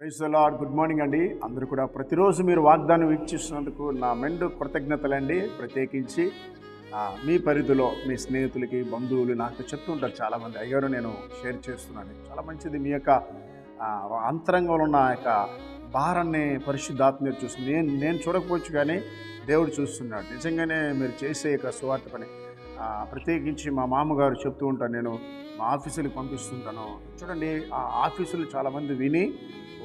Praise lord good morning అండి. అందరూ కూడా ప్రతిరోజు మీరు వాగ్దానం వీక్షిస్తున్నందుకు నా మెండు కృతజ్ఞతలండి. ప్రత్యేకించి మీ పరిధిలో మీ స్నేహితులకి బంధువులు నాకు చెప్తుంటారు చాలామంది. అయ్యారు నేను షేర్ చేస్తున్నాను. చాలా మంచిది. మీ యొక్క అంతరంగంలో ఉన్న యొక్క భారాన్ని పరిశుద్ధాత్మ చూస్తుంది. నేను నేను చూడకపోవచ్చు కానీ దేవుడు చూస్తున్నాడు. నిజంగానే మీరు చేసే యొక్క సువార్త పని ప్రత్యేకించి మా మామగారు చెప్తూ ఉంటాను నేను మా ఆఫీసులకు పంపిస్తుంటాను. చూడండి ఆ ఆఫీసులు చాలామంది విని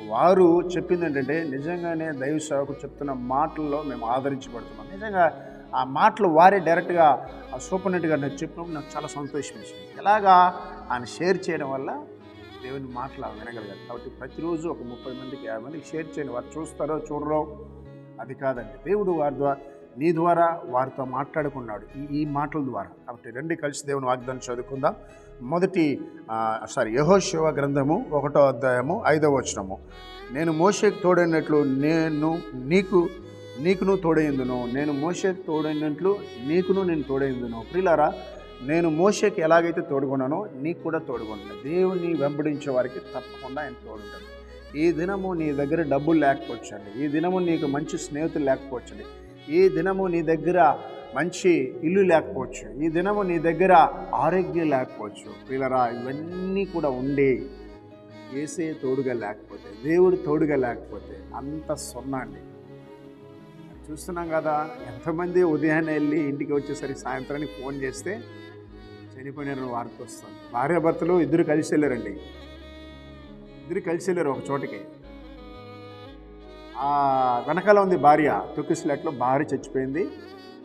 వారు చెప్పింది ఏంటంటే నిజంగానే దైవ సేవకు చెప్తున్న మాటల్లో మేము ఆదరించబడుతున్నాం. నిజంగా ఆ మాటలు వారే డైరెక్ట్గా ఆ సూపర్నెట్ గారు నాకు చెప్పినప్పుడు నాకు చాలా సంతోషం వేసింది. ఎలాగా ఆయన షేర్ చేయడం వల్ల దేవుని మాటలు వినగలిగారు. కాబట్టి ప్రతిరోజు ఒక ముప్పై మందికి యాభై మందికి షేర్ చేయండి వారు చూస్తారో చూడరో అది కాదండి. దేవుడు వారి ద్వారా నీ ద్వారా వారితో మాట్లాడుకున్నాడు. ఈ మాటల ద్వారా. కాబట్టి రెండు కలిసి దేవుని వాగ్దానం చదువుకుందాం. మొదటి సారీ యహోశివ గ్రంథము ఒకటో అధ్యాయము ఐదవ వచనము. నేను మోషేకు తోడైనట్లు నేను నీకు నీకును తోడైందును. నేను మోషేకు తోడైనట్లు నీకును నేను తోడైందును. ప్రిలారా నేను మోషేకి ఎలాగైతే తోడుకున్నానో నీకు కూడా తోడుకుంటాను దేవుని వెంబడించే వారికి తప్పకుండా ఆయన తోడుంటాడు. ఈ దినము నీ దగ్గర డబ్బులు లేకపోవచ్చండి. ఈ దినము నీకు మంచి స్నేహితులు లేకపోవచ్చండి. ఈ దినము నీ దగ్గర మంచి ఇల్లు లేకపోవచ్చు. ఈ దినము నీ దగ్గర ఆరోగ్యం లేకపోవచ్చు. పిల్లరా ఇవన్నీ కూడా ఉండి ఏసే తోడుగా లేకపోతే దేవుడు తోడుగా లేకపోతే అంత సున్నా అండి చూస్తున్నాం కదా ఎంతమంది ఉదయాన్నే వెళ్ళి ఇంటికి వచ్చేసరికి సాయంత్రానికి ఫోన్ చేస్తే చనిపోయిన వార్త వస్తుంది. భార్యాభర్తలు ఇద్దరు కలిసి వెళ్ళారండి. ఇద్దరు కలిసి వెళ్ళారు ఒక చోటకి. వెనకాల ఉంది భార్య. తొక్కిస్లాట్లో భార్య చచ్చిపోయింది.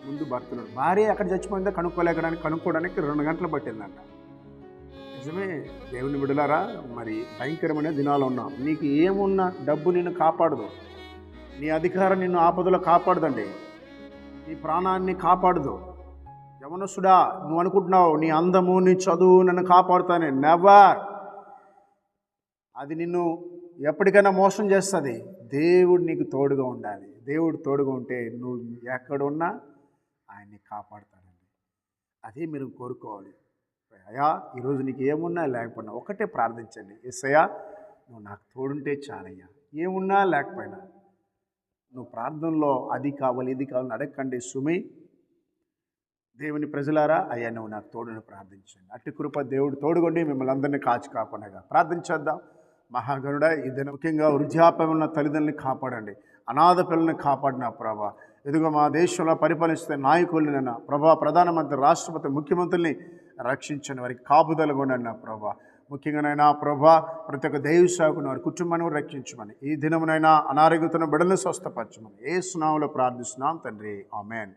ముందు భర్తలు. భార్య ఎక్కడ చచ్చిపోయిందో కనుక్కోలేకడానికి కనుక్కోవడానికి రెండు గంటలు పట్టిందంట. నిజమే దేవుని విడలారా మరి భయంకరమైన దినాలు ఉన్నాం. నీకు ఏమున్నా డబ్బు నిన్ను కాపాడదు. నీ అధికారం నిన్ను ఆపదలో కాపాడదండి. నీ ప్రాణాన్ని కాపాడదు. యవనసుడా నువ్వు అనుకుంటున్నావు నీ అందము నీ చదువు నన్ను కాపాడుతానే. నెవర్ అది నిన్ను ఎప్పటికైనా మోసం చేస్తుంది. దేవుడు నీకు తోడుగా ఉండాలి. దేవుడు తోడుగా ఉంటే నువ్వు ఎక్కడున్నా ఆయన్ని కాపాడతాడండి. అదే మీరు కోరుకోవాలి. అయ్యా ఈరోజు నీకు ఏమున్నా లేకపోయినా ఒకటే ప్రార్థించండి. ఎస్సయ్యా నువ్వు నాకు తోడుంటే చాలయ్యా. ఏమున్నా లేకపోయినా నువ్వు ప్రార్థనలో అది కావాలి ఇది కావాలని అడగకండి సుమి. దేవుని ప్రజలారా అయ్యా నువ్వు నాకు తోడుని ప్రార్థించండి. అట్టి కృప దేవుడు తోడుగొండి మిమ్మల్ని అందరినీ కాచి కాకుండా ప్రార్థించేద్దాం. మహాగణుడ ఇది ముఖ్యంగా వృద్ధాప్యం ఉన్న తల్లిదండ్రులని కాపాడండి. అనాథ పిల్లల్ని కాపాడిన ప్రభా. ఎదుగో మా దేశంలో పరిపాలిస్తున్న నన్న ప్రభా ప్రధానమంత్రి రాష్ట్రపతి ముఖ్యమంత్రుల్ని రక్షించని వారికి కాపుదల కొండన్న ప్రభా. ముఖ్యంగానైనా ప్రభా ప్రతి ఒక్క దైవ సేవకుని వారి కుటుంబాన్ని కూడా రక్షించమని ఈ దినమునైనా అనారోగ్యతను బిడలను స్వస్థపరచమని ఏ స్నామంలో ప్రార్థిస్తున్నాం తండ్రి. ఆమెన్.